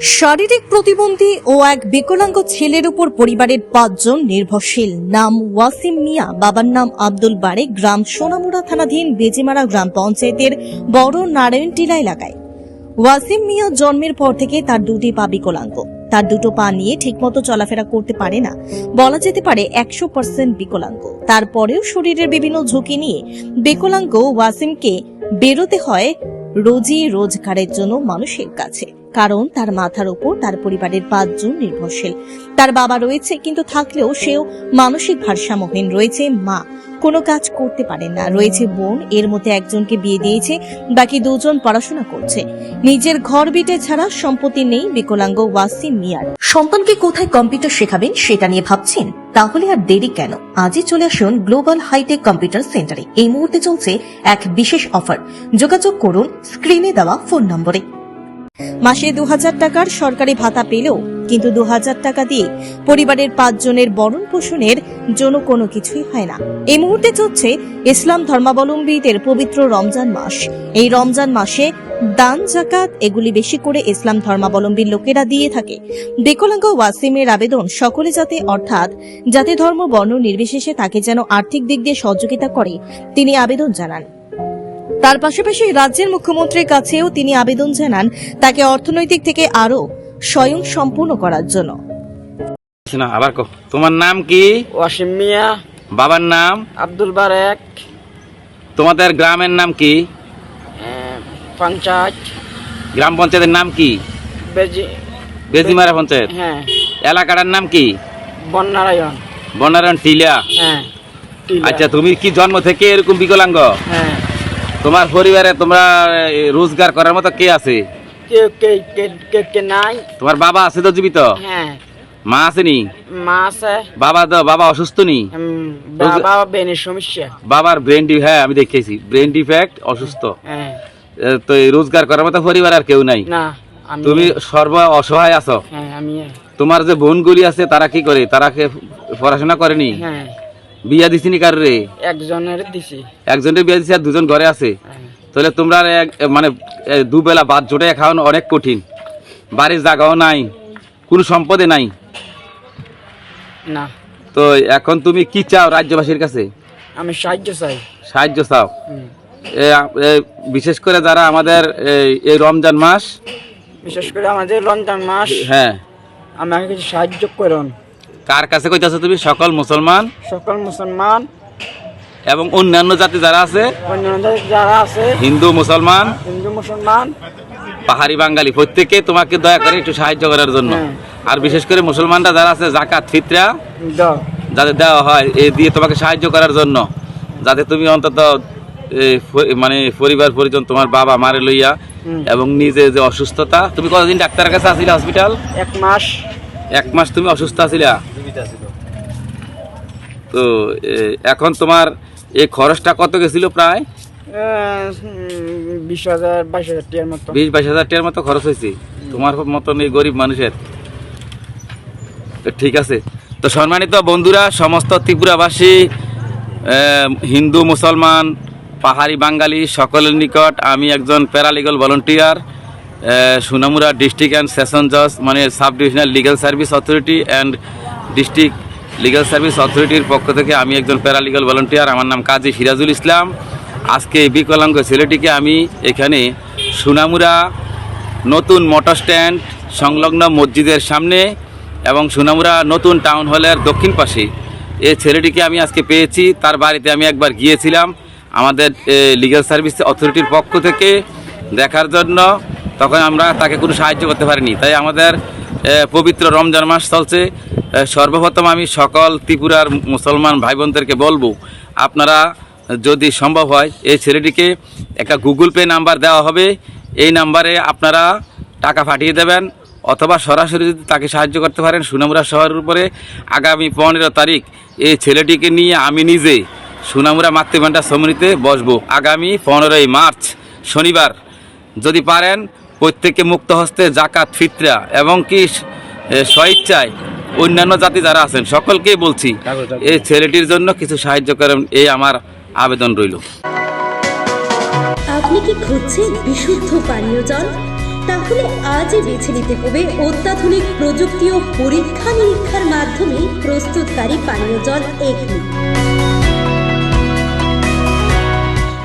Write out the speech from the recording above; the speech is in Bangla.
শারীরিক প্রতিবন্ধী ও এক বিকলাঙ্গ ছেলের উপর পরিবারের পাঁচজন নির্ভরশীল। নাম ওয়াসিম মিয়া, বাবার নাম আব্দুল বারে গ্রাম সোনামুড়া থানাধীন বেজিমারা গ্রাম পঞ্চায়েতের বড় নারায়ণটিলা এলাকায়। ওয়াসিম মিয়া জন্মের পর থেকে তার দুটি পা বিকলাঙ্গ। তার দুটো পা নিয়ে ঠিকমতো চলাফেরা করতে পারে না। বলা যেতে পারে একশো পার্সেন্ট বিকলাঙ্গ। তারপরেও শরীরের বিভিন্ন ঝুঁকি নিয়ে বিকলাঙ্গ ওয়াসিমকে বেরোতে হয় রোজি রোজগারের জন্য মানুষের কাছে, কারণ তার মাথার উপর তার পরিবারের পাঁচজন নির্ভরশীল। তার বাবা রয়েছে, কিন্তু থাকলেও সেও মানসিক ভারসাম্যহীন রয়েছে, মা কোনো কাজ করতে পারেন না। রয়েছে বোন, এর মধ্যে একজনকে বিয়ে দিয়েছে, বাকি দুজন পড়াশোনা করছে। নিজের ঘর বিটে ছাড়া সম্পত্তি নেই বিকলাঙ্গ ওয়াসিম মিয়ার। সন্তানকে কোথায় কম্পিউটার শেখাবেন সেটা নিয়ে ভাবছেন তাহলে আর দেরি কেন? আজই চলে আসুন গ্লোবাল হাইটেক কম্পিউটার সেন্টারে এই মুহূর্তে চলছে এক বিশেষ অফার। যোগাযোগ করুন স্ক্রিনে দেওয়া ফোন নম্বরে। মাসে দু হাজার টাকার সরকারি ভাতা পেলেও, কিন্তু দু হাজার টাকা দিয়ে পরিবারের পাঁচজনের বরণ পোষণের জন্য কোনো কিছুই হয় না। এই মুহূর্তে চলছে ইসলাম ধর্মাবলম্বীদের পবিত্র রমজান মাস। এই রমজান মাসে দান জাকাত এগুলি বেশি করে ইসলাম ধর্মাবলম্বী লোকেরা দিয়ে থাকে। বিকলাঙ্গ ওয়াসিমের আবেদন সকলে যাতে অর্থাৎ জাতি ধর্ম বর্ণ নির্বিশেষে তাকে যেন আর্থিক দিক দিয়ে সহযোগিতা করে তিনি আবেদন জানান। তার পাশাপাশি রাজ্যের মুখ্যমন্ত্রীর কাছেও তিনি আবেদন জানান তাকে অর্থনৈতিক থেকে আরও স্বয়ং সম্পূর্ণ করার জন্য। আবার কো তোমার নাম কি? ওয়াসিম মিয়া। বাবার নাম? আব্দুল বারেক। তোমাদের গ্রামের নাম কি? পঞ্চায়েত। গ্রাম পঞ্চায়েতের নাম কি? বেজি বেজিমারা পঞ্চায়েত? হ্যাঁ। এলাকাটার নাম কি? বননারায়ণ। বনারণ টিলা? হ্যাঁ আচ্ছা তুমি কি জন্ম থেকে এরকম বিকলাঙ্গ? হ্যাঁ। তোমার পরিবারে তোমরা রোজগার করার মতো কে আছে? কে কে কে কে কে নাই। তোমার বাবা আছে তো জীবিত? হ্যাঁ। মা আসেনি মা আছে। বাবা তো বাবা অসুস্থ নি? বাবা বেনের সমস্যা। বাবার ব্রেন হ্যাঁ আমি দেখেছি। ব্রেন ডিফেক্ট অসুস্থ। হ্যাঁ। তো এই রোজগার করার মতো পরিবার আর কেউ নাই। না তুমি সর্ব অসহায় আছো। হ্যাঁ তোমার যে বোনগুলি আছে তারা কি করে? তারা কে পড়াশোনা করেনি? হ্যাঁ। বিয়া দিছিনি কার রে একজনের দিছি। একজনের বিয়া দিছে আর দুজন ঘরে আছে। হ্যাঁ। তাহলে তোমরা মানে দুবেলা ভাত জোটে খাওয়ানো অনেক কঠিন। বাড়ির জায়গাও নাই কোনো সম্পদে নাই। না। তো এখন তুমি কি চাও রাজ্যবাসীর কাছে? আমি সাহায্য চাই। সাহায্য চাও। বিশেষ করে যারা আমাদের এই- রমজান মাস বিশেষ করে আমাদের রমজান মাস হ্যাঁ। আমাকে কিছু সাহায্য করুন। কার কাছে কইতাছো তুমি? সকল মুসলমান সকল মুসলমান এবং অন্যান্য জাতি যারা আছে? অন্যান্য জাতি যারা আছে? হিন্দু মুসলমান? হিন্দু মুসলমান? পাহাড়ি বাঙালি প্রত্যেকে তোমাকে দয়া করে একটু সাহায্য করার জন্য। হ্যাঁ। আর বিশেষ করে মুসলমানরা যারা আছে জাকাত ফিতরা যাদের দেওয়া হয় এ দিয়ে তোমাকে সাহায্য করার জন্য। যাতে তুমি অন্তত মানে পরিবার পরিজন তোমার বাবা মারে লইয়া। এবং নিজে যে অসুস্থতা তুমি কতদিন ডাক্তারের কাছে আসিলা হসপিটাল এক মাস। এক মাস তুমি অসুস্থ আছিলা তো এখন তোমার এই খরচটা কত গেছিল প্রায়? বিশ হাজার বাইশ হাজার টিয়ার মতো। বিশ বাইশ হাজার টাকার মতো খরচ হয়েছে। তোমার মতন এই গরিব মানুষের। তো ঠিক আছে। তো সম্মানিত বন্ধুরা সমস্ত ত্রিপুরাবাসী হিন্দু মুসলমান পাহাড়ি বাঙালি সকলের নিকট আমি একজন paralegal volunteer Sonamura district and session জজ মানে sub divisional legal service authority and district legal service অথরিটির পক্ষ থেকে আমি একজন প্যারালিগাল ভলেন্টিয়ার আমার নাম কাজী সিরাজুল ইসলাম। আজকে এই বিকলাঙ্গ ছেলেটিকে আমি এখানে সুনামুরা নতুন মোটর স্ট্যান্ড সংলগ্ন মসজিদের সামনে এবং সুনামুরা নতুন টাউন হলের দক্ষিণ পাশে এই ছেলেটিকে আমি আজকে পেয়েছি, তার বাড়িতে আমি একবার গিয়েছিলাম। আমাদের লিগ্যাল সার্ভিস অথরিটির পক্ষ থেকে দেখার জন্য তখন আমরা তাকে কোনো সাহায্য করতে পারিনি। তাই আমাদের পবিত্র রমজান মাস চলছে। সর্বপ্রথম আমি সকল ত্রিপুরার মুসলমান ভাই বোনদেরকে বলব, আপনারা যদি সম্ভব হয় এই ছেলেটিকে একটা গুগল পে নাম্বার দেওয়া হবে। এই নাম্বারে আপনারা টাকা পাঠিয়ে দেবেন অথবা সরাসরি যদি তাকে সাহায্য করতে পারেন সুনামুরা শহরের উপরে, আগামী পনেরো তারিখ এই ছেলেটিকে নিয়ে আমি নিজে সুনামুরা মাতৃভাণ্ডার সমিতিতে বসবো। আগামী পনেরোই মার্চ শনিবার। যদি পারেন প্রত্যেককে মুক্ত হস্তে জাকাত ফিতরা এবং কি স্বইচ্ছায় অন্যান্য জাতি যারা আছেন সকলকেই বলছি এই ছেলেটির জন্য কিছু সাহায্য করেন এই আমার আবেদন রইল। আপনি কি খুঁজছেন বিশুদ্ধ পানীয় জল? তাহলে আজই বেছে নিতে হবে অত্যাধুনিক প্রযুক্তি ও পরীক্ষা নিরীক্ষার মাধ্যমে প্রস্তুতকারী পানীয় জল এগনি।